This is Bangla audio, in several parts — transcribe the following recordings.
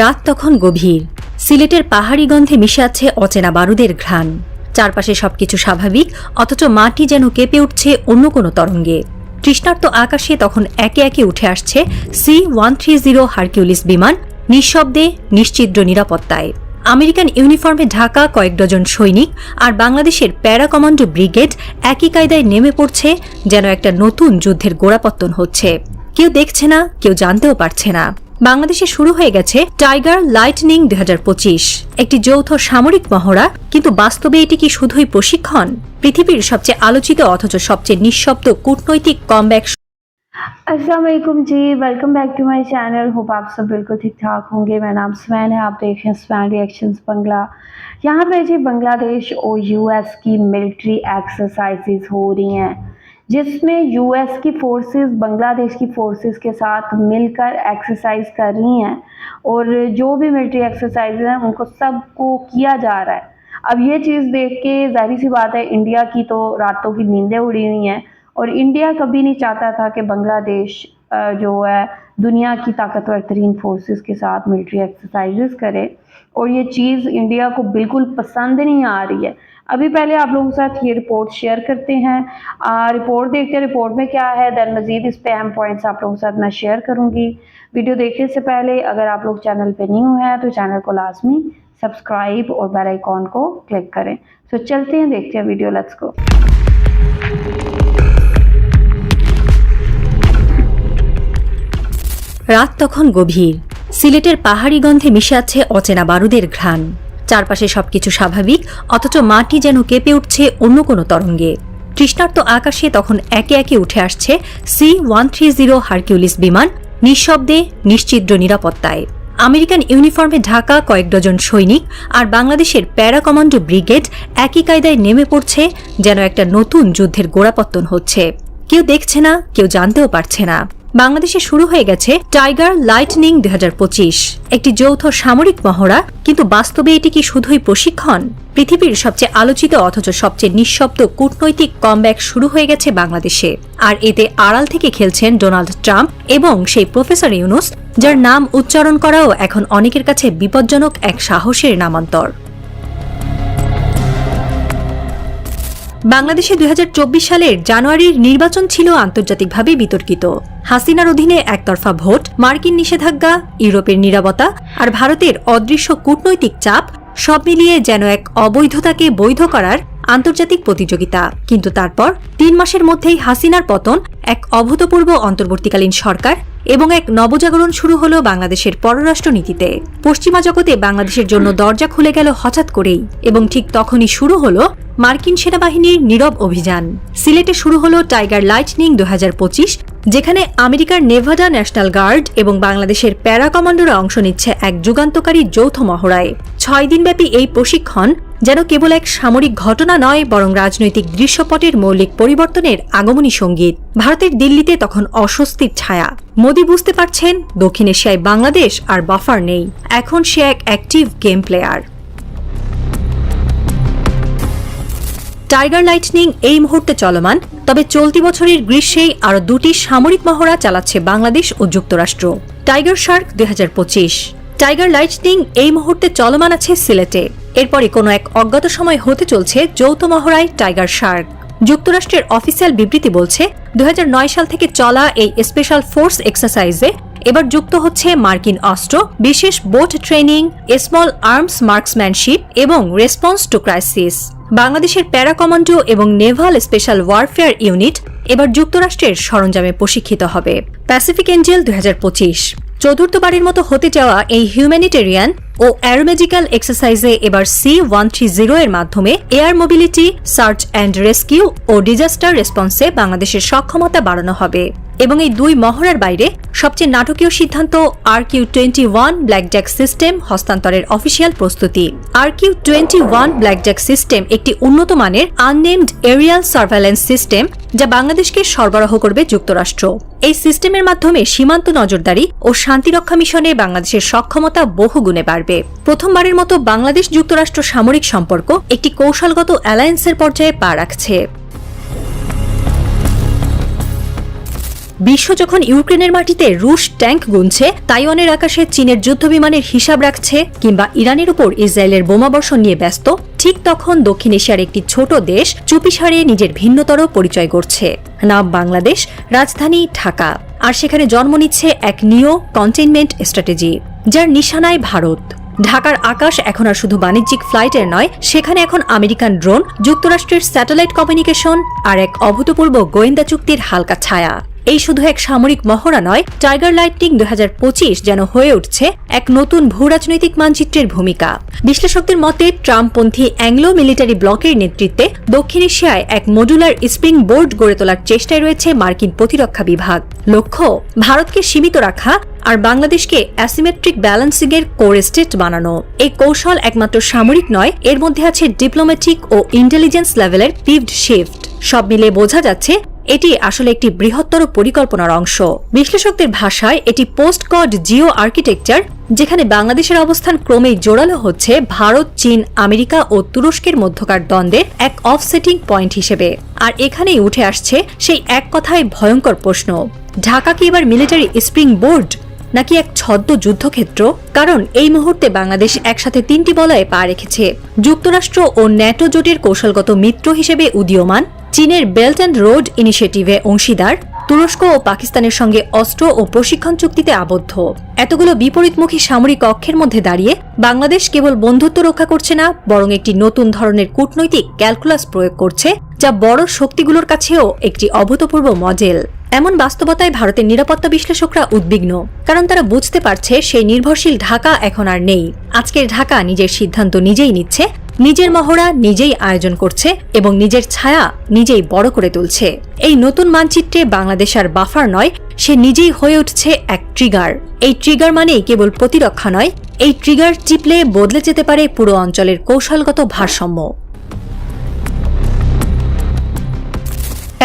রাত তখন গভীর। সিলেটের পাহাড়ি গন্ধে মিশে আছে অচেনা বারুদের ঘ্রাণ। চারপাশে সবকিছু স্বাভাবিক, অথচ মাটি যেন কেঁপে উঠছে অন্য কোনো তরঙ্গে। তৃষ্ণার্ত আকাশে তখন একে একে উঠে আসছে C one three zero Hercules বিমান, নিঃশব্দে, নিশ্চিদ্র নিরাপত্তায়। আমেরিকান ইউনিফর্মে ঢাকা কয়েক ডজন সৈনিক আর বাংলাদেশের প্যারা কমান্ডো ব্রিগেড একই কায়দায় নেমে পড়ছে যেন একটা নতুন যুদ্ধের গোড়াপত্তন হচ্ছে। কেউ দেখছে না, কেউ জানতেও পারছে না। বাংলাদেশে শুরু হয়ে গেছে টাইগার লাইটনিং দুই একটি যৌথ সামরিক মহড়া কিন্তু বাস্তবে এটি কি শুধুই প্রশিক্ষণ পৃথিবীর সবচেয়ে আলোচিত অথচ সবচেয়ে নিঃশব্দ কূটনৈতিক কমব্যাক अस्सलाम वालेकुम जी welcome back to my channel hope आप सब बिल्कुल ठीक ठाक होंगे मेरा नाम स्वैन है आप देख रहे हैं स्वैन रिएक्शंस बंगला यहाँ पे जी बांग्लादेश और यूएस की मिलिट्री एक्सरसाइजेज हो रही हैं जिसमें यूएस की फोर्सेस बांग्लादेश की फोर्सेस के साथ मिलकर एक्सरसाइज कर रही हैं और जो भी मिलिट्री एक्सरसाइज हैं, उनको सबको किया जा रहा है। अब ये चीज़ देख के ज़ाहिर सी बात है इंडिया की तो रातों की नींदें उड़ी हुई हैं और इंडिया कभी नहीं चाहता था कि बांग्लादेश जो है, दुनिया की ताकतवर तरीन फोर्सेस के साथ मिलिट्री एक्सरसाइजेस करे। और ये चीज़ इंडिया को बिल्कुल पसंद नहीं आ रही है। अभी पहले आप लोगों के साथ ये रिपोर्ट शेयर करते हैं आ, रिपोर्ट देखते हैं रिपोर्ट में क्या है दैन मज़ीद इस पे अहम पॉइंट्स आप लोगों के साथ मैं शेयर करूँगी वीडियो देखने से पहले अगर आप लोग चैनल पे न्यू हैं तो चैनल को लाजमी सब्सक्राइब और बेल आइकॉन को क्लिक करें तो चलते हैं देखते हैं वीडियो लेट्स गो রাত তখন গভীর সিলেটের পাহাড়ি গন্ধে মিশে আছে অচেনা বারুদের ঘ্রাণ চারপাশে সবকিছু স্বাভাবিক, অথচ মাটি যেন কেঁপে উঠছে অন্য কোনো তরঙ্গে। তৃষ্ণার্ত আকাশে তখন একে একে উঠে আসছে C one three zero Hercules বিমান, নিঃশব্দে, নিশ্চিদ্র নিরাপত্তায়। আমেরিকান ইউনিফর্মে ঢাকা কয়েক ডজন সৈনিক আর বাংলাদেশের প্যারা কমান্ডো ব্রিগেড একই কায়দায় নেমে পড়ছে, যেন একটা নতুন যুদ্ধের গোড়াপত্তন হচ্ছে। কেউ দেখছে না, কেউ জানতেও পারছে না। বাংলাদেশে শুরু হয়ে গেছে টাইগার লাইটনিং দু হাজার পঁচিশ। একটি যৌথ সামরিক মহড়া, কিন্তু বাস্তবে এটি কি শুধুই প্রশিক্ষণ? পৃথিবীর সবচেয়ে আলোচিত অথচ সবচেয়ে নিঃশব্দ কূটনৈতিক কমব্যাক শুরু হয়ে গেছে বাংলাদেশে। আর এতে আড়াল থেকে খেলছেন ডোনাল্ড ট্রাম্প এবং সেই প্রফেসর ইউনুস, যার নাম উচ্চারণ করাও এখন অনেকের কাছে বিপজ্জনক এক সাহসের নামান্তর। বাংলাদেশে দু হাজার চব্বিশ সালের জানুয়ারির নির্বাচন ছিল আন্তর্জাতিকভাবে বিতর্কিত। হাসিনার অধীনে একতরফা ভোট, মার্কিন নিষেধাজ্ঞা, ইউরোপের নিরাপত্তা আর ভারতের অদৃশ্য কূটনৈতিক চাপ সব মিলিয়ে যেন এক অবৈধতাকে বৈধ করার আন্তর্জাতিক প্রতিযোগিতা। কিন্তু তারপর তিন মাসের মধ্যেই হাসিনার পতন এক অভূতপূর্ব অন্তর্বর্তীকালীন সরকার এবং এক নবজাগরণ শুরু হলো বাংলাদেশের পররাষ্ট্র নীতিতে পশ্চিমা জগতে বাংলাদেশের জন্য দরজা খুলে গেল হঠাৎ করেই এবং ঠিক তখনই শুরু হলো মার্কিন সেনাবাহিনীর নীরব অভিযান। সিলেটে শুরু হলো টাইগার লাইটনিং দু হাজার পঁচিশ, যেখানে আমেরিকার নেভাডা ন্যাশনাল গার্ড এবং বাংলাদেশের প্যারা কমান্ডোরা অংশ নিচ্ছে এক যুগান্তকারী যৌথ মহড়ায়। ছয় দিনব্যাপী এই প্রশিক্ষণ যেন কেবল এক সামরিক ঘটনা নয়, বরং রাজনৈতিক দৃশ্যপটের মৌলিক পরিবর্তনের আগমনী সংগীত। ভারতের দিল্লিতে তখন অস্বস্তির ছায়া। মোদী বুঝতে পারছেন, দক্ষিণ এশিয়ায় বাংলাদেশ আর বাফার নেই। এখন সে এক active game player. Tiger Lightning এই মুহূর্তে চলমান, তবে চলতি বছরের গ্রীষ্মেই আরও দুটি সামরিক মহড়া চালাচ্ছে বাংলাদেশ ও যুক্তরাষ্ট্র। টাইগার শার্ক দুই হাজার পঁচিশ। টাইগার লাইটনিং এই মুহূর্তে চলমান আছে সিলেটে। এরপরে কোনো এক অজ্ঞাত সময় হতে চলছে যৌথ মহড়ায় টাইগার শার্ক। যুক্তরাষ্ট্রের অফিসিয়াল বিবৃতি বলছে দু হাজার নয় সাল থেকে চলা এই স্পেশাল ফোর্স এক্সারসাইজে এবার যুক্ত হচ্ছে মার্কিন অস্ত্র, বিশেষ boat training, small arms marksmanship এবং রেসপন্স টু ক্রাইসিস। বাংলাদেশের প্যারা কমান্ডো এবং নেভাল স্পেশাল ওয়ারফেয়ার ইউনিট এবার যুক্তরাষ্ট্রের সরঞ্জামে প্রশিক্ষিত হবে। প্যাসিফিক এঞ্জেল দু হাজার পঁচিশ। চতুর্থবারের মতো হতে যাওয়া এই হিউম্যানিটেরিয়ান ও অ্যারোমেজিক্যাল এক্সারসাইজে এবার সি ওয়ান থ্রি জিরো এর মাধ্যমে air mobility search and rescue O disaster রেসপন্সে বাংলাদেশের সক্ষমতা বাড়ানো হবে। এবং এই দুই মহড়ার বাইরে সবচেয়ে নাটকীয় সিদ্ধান্ত R Q twenty one Blackjack system হস্তান্তরের অফিসিয়াল প্রস্তুতি। R Q twenty one Blackjack system একটি উন্নত মানের আননেমড এরিয়াল সার্ভেলেন্স সিস্টেম যা বাংলাদেশকে সরবরাহ করবে যুক্তরাষ্ট্র। এই সিস্টেমের মাধ্যমে সীমান্ত নজরদারি ও শান্তিরক্ষা মিশনে বাংলাদেশের সক্ষমতা বহুগুণে বাড়বে। প্রথমবারের মতো বাংলাদেশ যুক্তরাষ্ট্র সামরিক সম্পর্ক একটি কৌশলগত অ্যালায়েন্সের পর্যায়ে পা রাখছে। বিশ্ব যখন ইউক্রেনের মাটিতে রুশ ট্যাঙ্ক গুনছে, তাইওয়ানের আকাশে চীনের যুদ্ধবিমানের হিসাব রাখছে কিংবা ইরানের উপর ইসরায়েলের বোমাবর্ষণ নিয়ে ব্যস্ত, ঠিক তখন দক্ষিণ এশিয়ার একটি ছোট দেশ চুপিসারে নিজের ভিন্নতর পরিচয় করছে নাম বাংলাদেশ, রাজধানী ঢাকা। আর সেখানে জন্ম নিচ্ছে এক নিও কন্টেইনমেন্ট স্ট্র্যাটেজি, যার নিশানায় ভারত। ঢাকার আকাশ এখন আর শুধু বাণিজ্যিক ফ্লাইটের নয়, সেখানে এখন আমেরিকান ড্রোন, যুক্তরাষ্ট্রের স্যাটেলাইট কমিউনিকেশন আর এক অভূতপূর্ব গোয়েন্দা চুক্তির হালকা ছায়া। এই শুধু এক সামরিক মহড়া নয় টাইগার লাইটিং দু যেন হয়ে উঠছে এক নতুন ভূরাজনৈতিক মানচিত্রের ভূমিকা। বিশ্লেষকদের মতে, ট্রাম্পপন্থী অ্যাংলো মিলিটারি ব্লকের নেতৃত্বে দক্ষিণ এশিয়ায় এক মডুলার স্প্রিং বোর্ড গড়ে তোলার চেষ্টায় রয়েছে মার্কিন প্রতিরক্ষা বিভাগ। লক্ষ্য, ভারতকে সীমিত রাখা আর বাংলাদেশকে অ্যাসিমেট্রিক ব্যালেন্সিং এর কোর স্টেট বানানো। এই কৌশল একমাত্র সামরিক নয়, এর মধ্যে আছে ডিপ্লোম্যাটিক ও ইন্টেলিজেন্স লেভেলের পিভড শিফট সব মিলে বোঝা যাচ্ছে এটি আসলে একটি বৃহত্তর পরিকল্পনার অংশ। বিশ্লেষকদের ভাষায় এটি পোস্ট কড জিও আর্কিটেকচার, যেখানে বাংলাদেশের অবস্থান ক্রমেই জোরালো হচ্ছে ভারত, চীন, আমেরিকা ও তুরস্কের মধ্যকার দ্বন্দ্বের এক অফসেটিং পয়েন্ট হিসেবে। আর এখানেই উঠে আসছে সেই এক কথায় ভয়ঙ্কর প্রশ্ন, ঢাকা কি এবার মিলিটারি স্প্রিং বোর্ড নাকি এক ছদ্ম যুদ্ধক্ষেত্র? কারণ এই মুহূর্তে বাংলাদেশ একসাথে তিনটি বলয়ে পা রেখেছে, যুক্তরাষ্ট্র ও ন্যাটো জোটের কৌশলগত মিত্র হিসেবে উদীয়মান। চীনের বেল্ট অ্যান্ড রোড ইনিশিয়েটিভে অংশীদার, তুরস্ক ও পাকিস্তানের সঙ্গে অস্ত্র ও প্রশিক্ষণ চুক্তিতে আবদ্ধ। এতগুলো বিপরীতমুখী সামরিক অক্ষের মধ্যে দাঁড়িয়ে বাংলাদেশ কেবল বন্ধুত্ব রক্ষা করছে না, বরং একটি নতুন ধরনের কূটনৈতিক ক্যালকুলাস প্রয়োগ করছে, যা বড় শক্তিগুলোর কাছেও একটি অভূতপূর্ব মডেল। এমন বাস্তবতায় ভারতের নিরাপত্তা বিশ্লেষকরা উদ্বিগ্ন, কারণ তারা বুঝতে পারছে সেই নির্ভরশীল ঢাকা এখন আর নেই। আজকের ঢাকা নিজের সিদ্ধান্ত নিজেই নিচ্ছে নিজের মহড়া নিজেই আয়োজন করছে এবং নিজের ছায়া নিজেই বড় করে তুলছে। এই নতুন মানচিত্রে বাংলাদেশ আর বাফার নয়, সে নিজেই হয়ে উঠছে এক ট্রিগার এই ট্রিগার মানেই কেবল প্রতিরক্ষা নয়, এই ট্রিগার চিপলে বদলে যেতে পারে পুরো অঞ্চলের কৌশলগত ভারসাম্য।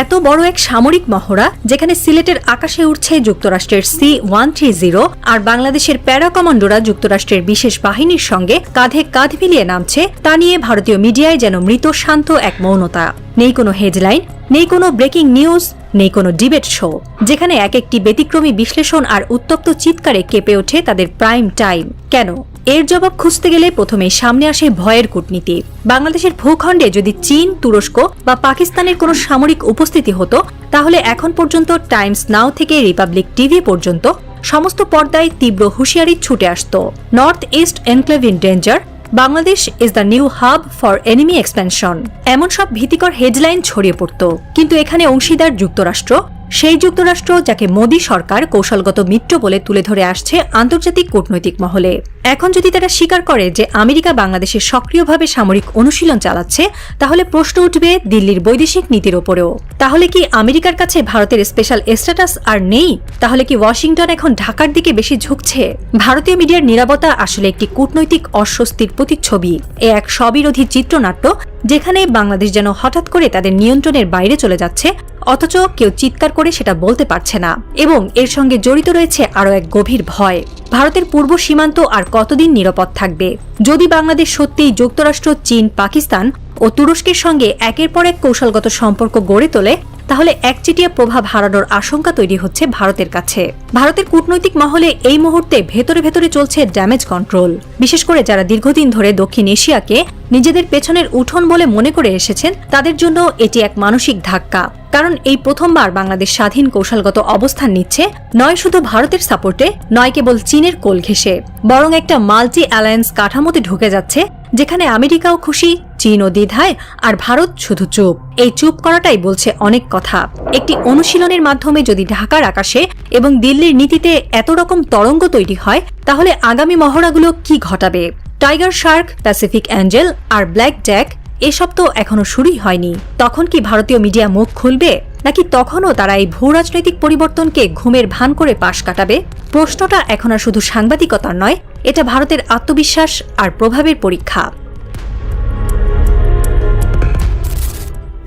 এত বড় এক সামরিক মহড়া যেখানে সিলেটের আকাশে উঠছে যুক্তরাষ্ট্রের সি ওয়ান থ্রি জিরো আর বাংলাদেশের প্যারা কমান্ডোরা যুক্তরাষ্ট্রের বিশেষ বাহিনীর সঙ্গে কাঁধে কাঁধ মিলিয়ে নামছে, তা নিয়ে ভারতীয় মিডিয়ায় যেন মৃত শান্ত এক মৌনতা। নেই কোনো হেডলাইন, নেই কোনো ব্রেকিং নিউজ, নেই কোনো ডিবেট শো, যেখানে এক একটি ব্যতিক্রমী বিশ্লেষণ আর উত্তপ্ত চিৎকারে কেঁপে ওঠে তাদের প্রাইম টাইম। কেন? এর জবাব খুঁজতে গেলে প্রথমেই সামনে আসে ভয়ের কূটনীতি। বাংলাদেশের ভূখণ্ডে যদি চীন, তুরস্ক বা পাকিস্তানের কোনো সামরিক উপস্থিতি হতো, তাহলে এখন পর্যন্ত টাইমস নাও থেকে রিপাবলিক টিভি পর্যন্ত সমস্ত পর্দায় তীব্র হুঁশিয়ারি ছুটে আসত। North east enclave in danger, Bangladesh is the new hub for enemy expansion এমন সব ভীতিকর হেডলাইন ছড়িয়ে পড়ত। কিন্তু এখানে অংশীদার যুক্তরাষ্ট্র সেই যুক্তরাষ্ট্র যাকে মোদী সরকার কৌশলগত মিত্র বলে তুলে ধরে আসছে আন্তর্জাতিক কূটনৈতিক মহলে। এখন যদি তারা স্বীকার করে যে আমেরিকা বাংলাদেশে সক্রিয়ভাবে সামরিক অনুশীলন চালাচ্ছে, তাহলে প্রশ্ন উঠবে দিল্লির বৈদেশিক নীতির ওপরেও। তাহলে কি আমেরিকার কাছে ভারতের স্পেশাল স্ট্যাটাস আর নেই? তাহলে কি ওয়াশিংটন এখন ঢাকার দিকে বেশি ঝুঁকছে? ভারতীয় মিডিয়ার নিরাপত্তা আসলে একটি কূটনৈতিক অস্বস্তির প্রতিচ্ছবি। এ এক সবিরোধী চিত্রনাট্য যেখানে বাংলাদেশ যেন হঠাৎ করে তাদের নিয়ন্ত্রণের বাইরে চলে যাচ্ছে, অথচ কেউ চিৎকার করে সেটা বলতে পারছে না এবং এর সঙ্গে জড়িত রয়েছে আরও এক গভীর ভয়। ভারতের পূর্ব সীমান্ত আর কতদিন নিরাপদ থাকবে? যদি বাংলাদেশ সত্যিই যুক্তরাষ্ট্র, চীন, পাকিস্তান ও তুরস্কের সঙ্গে একের পর এক কৌশলগত সম্পর্ক গড়ে তোলে, তাহলে একচেটিয়া প্রভাব হারানোর আশঙ্কা তৈরি হচ্ছে ভারতের কাছে। ভারতের কূটনৈতিক মহলে এই মুহূর্তে ভেতরে ভেতরে চলছে ড্যামেজ কন্ট্রোল। বিশেষ করে যারা দীর্ঘদিন ধরে দক্ষিণ এশিয়াকে নিজেদের পেছনের উঠোন বলে মনে করে এসেছেন, তাদের জন্য এটি এক মানসিক ধাক্কা। কারণ এই প্রথমবার বাংলাদেশ স্বাধীন কৌশলগত অবস্থান নিচ্ছে, নয় শুধু ভারতের সাপোর্টে, নয় কেবল চীনের কোল ঘেঁষে। বরং একটা মাল্টি অ্যালায়েন্স কাঠামোতে ঢুকে যাচ্ছে, যেখানে আমেরিকাও খুশি, চীনও দ্বিধায়, আর ভারত শুধু চুপ। এই চুপ করাটাই বলছে অনেক কথা। একটি অনুশীলনের মাধ্যমে যদি ঢাকার আকাশে এবং দিল্লির নীতিতে এত রকম তরঙ্গ তৈরি হয়, তাহলে আগামী মহড়াগুলো কি ঘটাবে? টাইগার শার্ক, প্যাসিফিক অ্যাঞ্জেল আর ব্ল্যাক জ্যাক এসব তো এখনও শুরুই হয়নি। তখন কি ভারতীয় মিডিয়া মুখ খুলবে? নাকি তখনও তারা এই ভূ রাজনৈতিক পরিবর্তনকে ঘুমের ভান করে পাশ কাটাবে? প্রশ্নটা এখন আর শুধু সাংবাদিকতার নয়, এটা ভারতের আত্মবিশ্বাস আর প্রভাবের পরীক্ষা।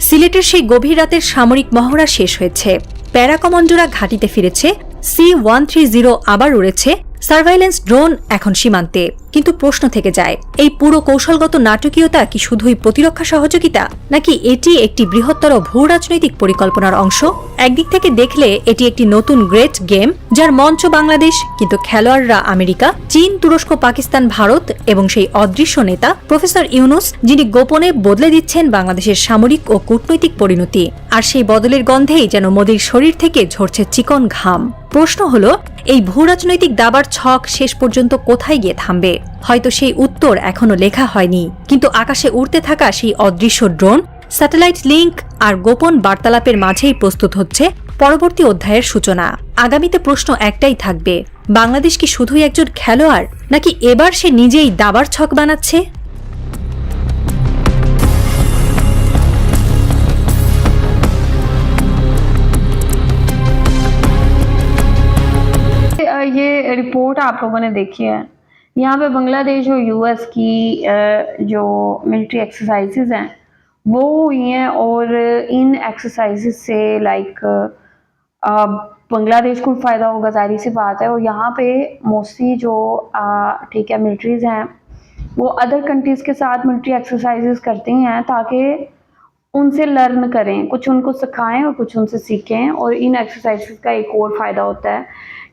সিলেটের সেই গভীর রাতের সামরিক মহড়া শেষ হয়েছে। প্যারা কমান্ডোরা ঘাঁটিতে ফিরেছে, সি ওয়ান থ্রি জিরো আবার উড়েছে সার্ভাইলেন্স ড্রোন এখন সীমান্তে। কিন্তু প্রশ্ন থেকে যায়, এই পুরো কৌশলগত নাটকীয়তা কি শুধুই প্রতিরক্ষা সহযোগিতা, নাকি এটি একটি বৃহত্তর ভূ রাজনৈতিক পরিকল্পনার অংশ? একদিক থেকে দেখলে এটি একটি নতুন গ্রেট গেম, যার মঞ্চ বাংলাদেশ, কিন্তু খেলোয়াড়রা আমেরিকা, চীন, তুরস্ক, পাকিস্তান, ভারত এবং সেই অদৃশ্য নেতা, প্রফেসর ইউনুস, যিনি গোপনে বদলে দিচ্ছেন বাংলাদেশের সামরিক ও কূটনৈতিক পরিণতি। আর সেই বদলের গন্ধেই যেন মোদীর শরীর থেকে ঝরছে চিকন ঘাম। প্রশ্ন হলো এই ভূরাজনৈতিক দাবার ছক শেষ পর্যন্ত কোথায় গিয়ে থামবে? হয়তো সেই উত্তর এখনও লেখা হয়নি। কিন্তু আকাশে উড়তে থাকা সেই অদৃশ্য ড্রোন, স্যাটেলাইট লিংক আর গোপন বার্তালাপের মাঝেই প্রস্তুত হচ্ছে পরবর্তী অধ্যায়ের সূচনা। আগামীতে প্রশ্ন একটাই থাকবে, বাংলাদেশ কি শুধুই একজন খেলোয়াড়, নাকি এবার সে নিজেই দাবার ছক বানাচ্ছে? रिपोर्ट आप लोगों ने देखी है। यहाँ पे बांग्लादेश और यूएस की जो मिलिट्री एक्सरसाइजेज हैं, वो हुई हैं और इन एक्सरसाइजेज से लाइक बांग्लादेश को फ़ायदा होगा, ज़ाहिर सी बात है। और यहाँ पे मोस्टली जो ठीक है मिलिट्रीज़ हैं, वो अदर कंट्रीज़ के साथ मिलिट्री एक्सरसाइजेज करती हैं ताकि उनसे लर्न करें, कुछ उनको सिखाएँ और कुछ उनसे सीखें। और इन एक्सरसाइजेज का एक और फ़ायदा होता है।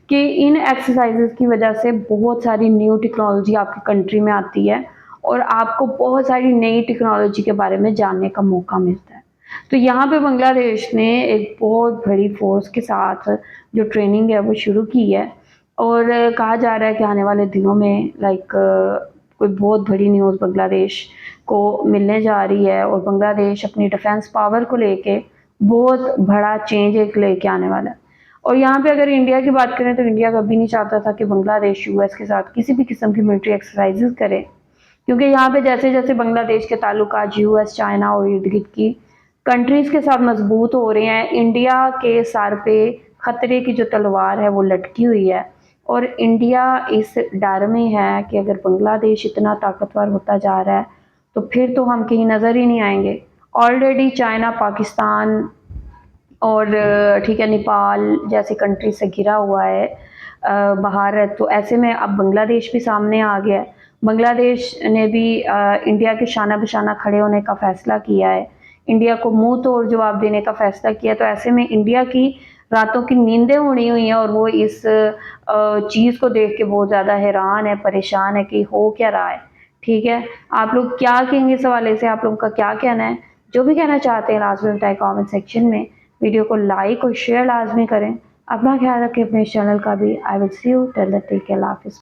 कि इन एक्सरसाइजेज की वजह से बहुत सारी न्यू टेक्नोलॉजी आपकी कंट्री में आती है और आपको बहुत सारी नई टेक्नोलॉजी के बारे में जानने का मौका मिलता है। तो यहाँ पे बांग्लादेश ने एक बहुत बड़ी फोर्स के साथ जो ट्रेनिंग है वो शुरू की है और कहा जा रहा है कि आने वाले दिनों में लाइक कोई बहुत बड़ी न्यूज़ बांग्लादेश को मिलने जा रही है और बांग्लादेश अपनी डिफेंस पावर को लेके बहुत बड़ा चेंज एक लेके आने वाला है। और यहाँ पे अगर इंडिया की बात करें तो इंडिया कभी नहीं चाहता था कि बांग्लादेश यूएस के साथ किसी भी किस्म की मिलिट्री एक्सरसाइजेज करे। क्योंकि यहाँ पे जैसे जैसे बांग्लादेश के ताल्लुकात यूएस चाइना और इर्द गिर्द की कंट्रीज़ के साथ मज़बूत हो रहे हैं इंडिया के सर पे खतरे की जो तलवार है वो लटकी हुई है। और इंडिया इस डर में है कि अगर बांग्लादेश इतना ताकतवर होता जा रहा है तो फिर तो हम कहीं नज़र ही नहीं आएँगे। ऑलरेडी चाइना पाकिस्तान और ठीक है, नेपाल जैसे कंट्री से घिरा हुआ है बाहर तो ऐसे में अब बांग्लादेश भी सामने आ गया है। बांग्लादेश ने भी इंडिया के शाना बशाना खड़े होने का फैसला किया है। इंडिया को मुँह तोड़ जवाब देने का फैसला किया तो ऐसे में इंडिया की रातों की नींदें उड़ी हुई हैं और वो इस चीज़ को देख के बहुत ज़्यादा हैरान है, परेशान है कि हो क्या रहा है। ठीक है, आप लोग क्या कहेंगे इस हवाले से? आप लोगों का क्या कहना है? जो भी कहना चाहते हैं लाजमी बताएँ कमेंट सेक्शन में। वीडियो को लाइक और शेयर लाजमी करें। अपना ख्याल रखें अपने चैनल का भी। I will see you till the take care हाफिज़।